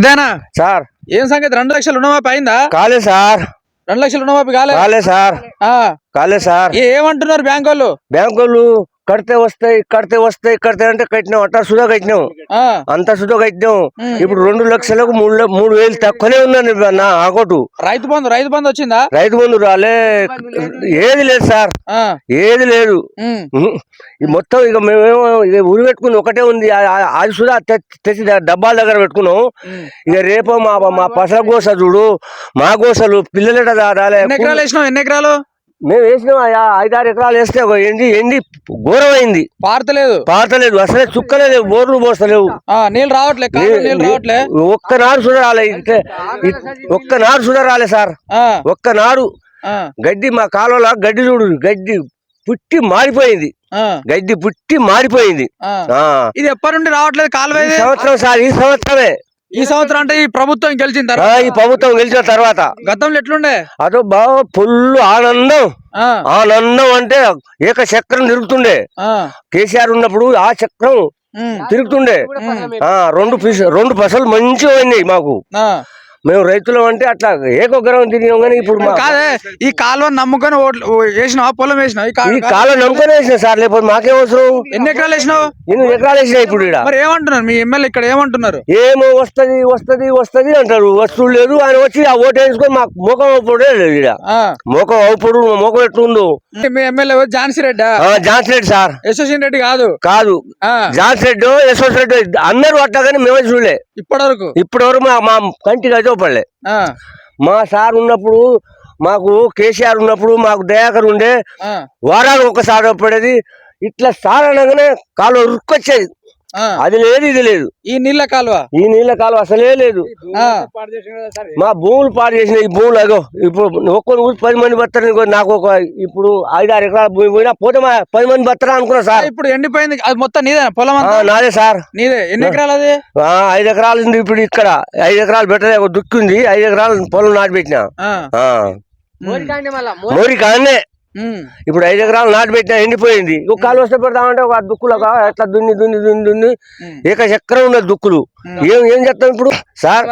ఇదేనా? సార్. ఏం సంగతి? రెండు లక్షలు రుణమాఫీ అయిందా? కాలే సార్. రెండు లక్షలు రుణమాఫీ కాలే? కాలే సార్. ఆ, కాలే సార్. ఏమంటున్నారు బ్యాంక్ వాళ్ళు? బ్యాంకులు కడితే వస్తాయి కడితే వస్తాయి కడితే అంటే కట్టినాం. అట్టా సుధా కట్టినాం. అంత సుధా కట్టినాం. ఇప్పుడు రెండు లక్షలకు మూడు మూడు వేలు తక్కువనే ఉందండి నా అకౌంట్ రైతు బంధు రైతు బంధు వచ్చిందా? రైతు బంధు రాలే. ఏది లేదు సార్. ఏది లేదు. మొత్తం ఇక మేమేమో ఇక ఉరి పెట్టుకుని ఒకటే ఉంది. అది సుధా తెచ్చి డబ్బాల దగ్గర పెట్టుకున్నాం. ఇక రేపు మా మా పసల గోస చూడు మా గోసలు పిల్లలట రాలే. ఎన్ని ఎకరాలు ఎన్ని ఎకరాలు? మేము వేసినాం ఆ ఐదారు ఎకరాలు వేస్తే ఎండి ఎండి ఘోరమైంది. పారతలేదు. పారతలేదు అసలే చుక్కలే లేవు బోర్లు పోస్తలేవు. నీళ్ళు రావట్లే కాలువ నీళ్ళు రావట్లే. ఒక్క నాడు సుడ రాలే ఒక్క నాడు సుడ రాలే సార్. ఒక్క ఆ, గడ్డి మా కాలువలో గడ్డి చూడు గడ్డి పుట్టి మారిపోయింది. గడ్డి పుట్టి మారిపోయింది. ఇది ఎప్పటి నుండి రావట్లేదు కాలువ? సంవత్సరం సార్ ఈ సంవత్సరమే. ఈ సంవత్సరం అంటే ఈ ప్రభుత్వం గెలిచిన తర్వాత? ఈ ప్రభుత్వం గెలిచిన తర్వాత. గతంలో ఎట్లుండే? అదో బాగా ఫుల్ ఆనందం. ఆనందం అంటే ఏక చక్రం తిరుగుతుండే. ఆ, కేసీఆర్ ఉన్నప్పుడు ఆ చక్రం తిరుగుతుండే. ఆ రెండు రెండు పసలు మంచిగా పోయినాయి మాకు. ఆ. మేము రైతులం అంటే అట్లా ఏకోగ్రహం తిరిగాం కానీ ఇప్పుడు కాదే ఈ కాలువ నమ్ముకొని ఓట్లు వేసినావా? పొలం వేసినావు? ఈ కాలువ కాలం నమ్ముకొని వేసిన సార్ లేకపోతే మాకేం అవసరం? ఎన్ని ఎకరాలు వేసినావు? ఎనిమిది ఎకరాలు వేసినాయి ఇప్పుడు మరి ఏమంటున్నారు? మీ ఎమ్మెల్యే ఇక్కడ ఏమంటున్నారు? ఏమో వస్తది వస్తది వస్తది అంటారు. వస్తువు లేదు ఆయన వచ్చి ఆ ఓటు వేసుకొని మాకు ముఖం అవుపడే లేదు ఇక్కడ ముఖం అవుపడు ముఖం ఎట్లుందో మీ ఎమ్మెల్యే? ఝాన్సీ రెడ్డా? ఆ, జాన్సన్ రెడ్డి సార్. యశస్విన్ రెడ్డి కాదు. కాదు. జాన్సన్ రెడ్డి యశ్వంత్ రెడ్డి అందరూ అట్లా కానీ మేమే చూడలే. ఇప్పటి వరకు ఇప్పటి వరకు మా మా కంటికి అయితే ఆ, మా సార్ ఉన్నప్పుడు మాకు కేసీఆర్ ఉన్నప్పుడు మాకు దయాకర్ ఉండే వారానికి ఒకసారి పడేది. ఇట్లా సార్ అనగానే కాలు ఉరుక్కొచ్చేది. అది లేదు ఇది లేదు. ఈ నీళ్ళ కాలువ? ఈ నీళ్ళ కాలం అసలే లేదు. ఆ, మా భూములు పాడు చేసిన ఈ భూములు అదో ఇప్పుడు ఒక్కరు ఊరి పది మంది బతారు నాకు ఒక ఇప్పుడు ఐదు ఆరు ఎకరాల భూమి పోయినా పోతే మా పది మంది బతారా అనుకున్నా సార్. ఇప్పుడు ఎండిపోయింది అది మొత్తం నీదే పొలం నాదే సార్. నీదే. ఎన్ని ఎకరాలు అది? ఆ, ఐదు ఎకరాలు ఉంది ఇప్పుడు ఇక్కడ. ఐదు ఎకరాలు పెట్టలే ఒక దుక్కి ఉంది. ఐదు ఎకరాలు పొలం నాటి పెట్టినా. ఆ, ఆ. మోరి ఉమ్, ఇప్పుడు ఐదు ఎకరాలు నాటు పెట్టినా ఎండిపోయింది. ఒక కాలు వస్తే పెడతామంటే ఒక దుక్కులు ఒక ఎట్లా దున్ని దున్ని దున్ని దున్ని. ఏక చక్రం ఉన్నది దుక్కులు. ఏం ఏం చేస్తాం ఇప్పుడు? సార్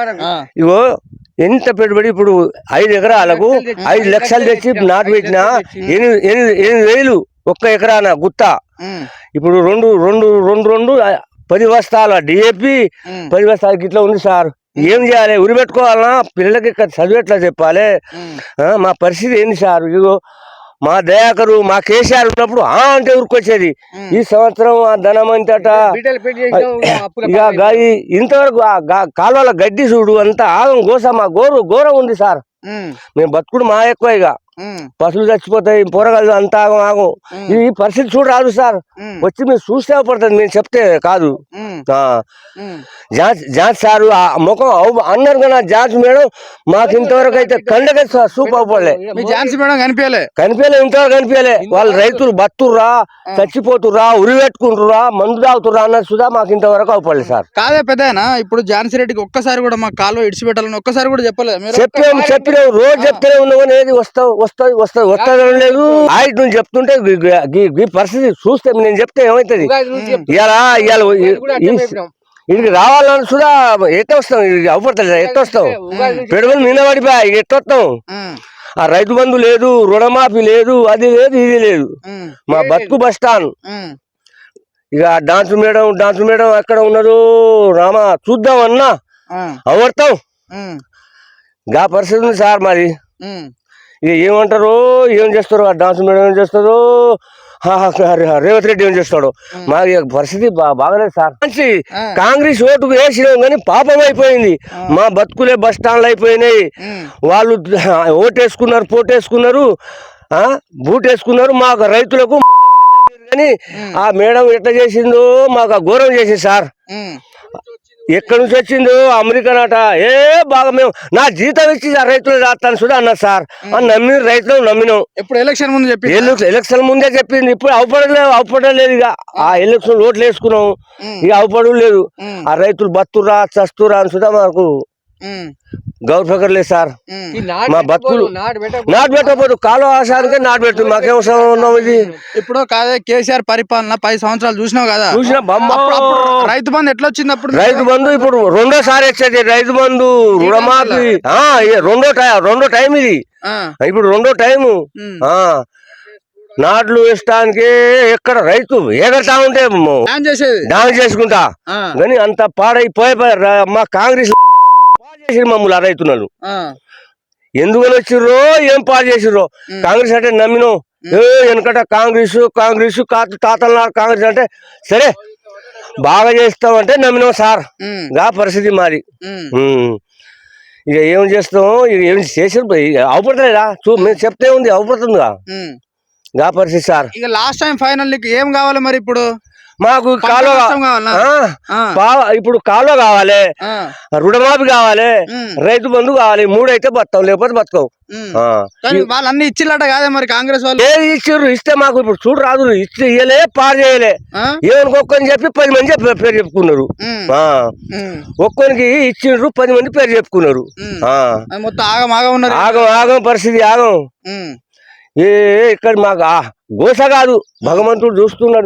ఇగో ఎంత పెట్టుబడి ఇప్పుడు ఐదు ఎకరాలకు ఐదు లక్షలు తెచ్చి నాటు పెట్టినా ఎనిమిది ఎనిమిది ఎనిమిది వేలు ఒక్క ఎకరాన గుత్త. ఇప్పుడు రెండు రెండు రెండు రెండు పది బస్తాల డిఏపి పది బస్తాలకి ఇట్లా ఉంది సార్. ఏం చేయాలి? ఉరి పెట్టుకోవాలన్నా పిల్లలకి ఇక్కడ చదువు ఎట్లా చెప్పాలి? మా పరిస్థితి ఏంది సార్? ఇగో మా దయాకరు మా కేసీఆర్ ఉన్నప్పుడు ఆ అంటే ఉరికొచ్చేది ఈ సంవత్సరం ఆ ధనం అంతట ఇక గాయి ఇంతవరకు కాలువల గడ్డి చూడు అంతా ఆగం గోస మా గోరు ఘోరం ఉంది సార్. మేము బతుకుడు మా ఎక్కువ ఇక. పశువులు చచ్చిపోతాయి పొరగాళ్ళు అంతా ఆగం ఆగం. ఈ పరిస్థితి చూడరాదు సార్. ఉమ్, వచ్చి మీరు చూస్తే పడుతుంది మేము చెప్తే కాదు. జాన్స్ జాన్స్ సారు ఆ ముఖం అన్నారు కదా జాన్స్ మేడం మాకు ఇంతవరకు అయితే కండగా సూప్ అవ్వలే మేడం కనిపించలే. కనిపించలే ఇంతవరకు కనిపించలే. వాళ్ళు రైతులు బతుర్రా చచ్చిపోతుర్రా ఉరి పెట్టుకుంటుర్రా మందు తాగుతుర్రా అన్నది సుధా మాకు ఇంతవరకు అవ్వలేదు సార్. కాదే పెద్దనా ఇప్పుడు ఝాన్సీ రెడ్డికి ఒక్కసారి కూడా మా కాలువ ఇడిచిపెట్టాలని ఒక్కసారి కూడా చెప్పలేదు? చెప్పాము చెప్పినాము రోజు చెప్తూనే ఉన్నామని ఏది వస్తావు వస్తావు వస్తావు వస్తుంది లేదు. ఆయన నువ్వు చెప్తుంటే గీ పరిస్థితి చూస్తే నేను చెప్తే ఏమవుతుంది? ఇలా ఇవాళ ఇక్కడికి రావాలని సుధా ఎట్ట వస్తాం ఇది అవ్వట్లేదు? ఎట్ట వస్తాం పెడుగులు మీద పడిపోయా ఎట్ట వస్తాం ఆ రైతు బంధు లేదు రుణమాఫీ లేదు అది లేదు ఇది లేదు. మా బతుకు బస్ స్టాండ్. ఉమ్, ఇక డాన్స్ మేడం డాన్స్ మేడం ఎక్కడ ఉన్నదో రామా చూద్దాం అన్నా ఉమ్, గా పరిస్థితి ఉంది సార్ మరి. ఇక ఏమంటారు ఏం చేస్తారు ఆ డాన్స్ మేడం ఏం చేస్తారు రేవంత్ రెడ్డి ఏం చేస్తాడు. మా పరిస్థితి బాగలేదు సార్. మంచి. కాంగ్రెస్ ఓటుకు వేసినాం కానీ పాపం అయిపోయింది. మా బతుకులే బస్ స్టాండ్లు అయిపోయినాయి. వాళ్ళు ఓటేసుకున్నారు పోటేసుకున్నారు బూట్ వేసుకున్నారు మాకు రైతులకు కానీ ఆ మేడం ఎట్లా చేసిందో మాకు ఆ ఘోరం చేసింది సార్. ఎక్కడి నుంచి వచ్చిందో? అమెరికా నాట. ఏ బాగా మేము నా జీతం ఇచ్చి ఆ రైతులు రాస్తాను సుధా అన్నారు సార్. నమ్మి రైతులు నమ్మినాం ఎప్పుడు ఎలక్షన్ ముందు చెప్పి ఎలు- ఎలక్షన్ ముందే చెప్పింది. ఇప్పుడు అవపడలేదు అవపడలేదు ఇక. ఆ ఎలక్షన్ ఓట్లు వేసుకున్నాం. ఇక అవపడం లేదు. ఆ రైతులు బతురా చస్తురా అని సుధా మాకు ఉమ్, గౌరవ లేదు సార్. మా బతుకులు నాటు పెట్టకపోదు. కాలువ ఆశానికే నాటు పెట్టు మాకేం ఉన్నాం ఇది? ఇప్పుడు కాదే కేసీఆర్ పరిపాలన పది సంవత్సరాలు చూసినావు కదా? చూసిన? రైతు బంధు ఎట్లా వచ్చింది అప్పుడు? రైతు బంధు ఇప్పుడు రెండోసారి వచ్చేది రైతు బంధు రుణమాఫీ. రెండో టైం రెండో టైం ఇది. ఆ, ఇప్పుడు రెండో టైము. నాట్లు వేయడానికి ఎక్కడ రైతు ఏగడతా ఉంటే డాన్స్ చేసుకుంటా. కానీ అంత పాడైపోయి మా కాంగ్రెస్ చేసి మమ్మల్ని ఆ, ఎందుకని వచ్చిర్రో ఏం పాడు చేసిర్రో. కాంగ్రెస్ అంటే నమ్మినాం. ఏ వెనకట కాంగ్రెస్ కాంగ్రెస్ తాత తాతల కాంగ్రెస్ అంటే సరే బాగా చేస్తామంటే నమ్మినాం సార్. గా పరిస్థితి మాది. ఇక ఏం చేస్తాం? ఇక ఏం చేసి అవపడతలేదా చూ మేము చెప్తే ఉంది అవపడుతుందిగా. గా పరిస్థితి సార్. ఇక లాస్ట్ టైం ఫైనల్ ఏం కావాలి మరి ఇప్పుడు? మాకు కాలువ ఇప్పుడు కాలువ కావాలి ఆ, రుణమాఫీ కావాలి రైతు బంధు కావాలి మూడు అయితే బతాం లేకపోతే బతకవు ఉమ్. ఆ. కానీ వాళ్ళు అన్ని ఇచ్చిల్లట కాదే మరి కాంగ్రెస్ వాళ్ళు? ఏది ఇచ్చిర్రు ఇస్తే మాకు ఇప్పుడు చూడు రాదు ఇస్తే ఇయ్యలే పాడు చేయలే? ఏమనుకోని చెప్పి పది మంది పేరు చెప్పుకున్నారు. ఒక్కొనికి ఇచ్చిండ్రు పది మంది పేరు చెప్పుకున్నారు. మొత్తం ఆగం ఆగం ఉన్నారు ఆగం ఆగం పరిస్థితి ఆగం. ఏ ఇక్కడ మాకు ఆ గోస కాదు భగవంతుడు చూస్తున్నాడు.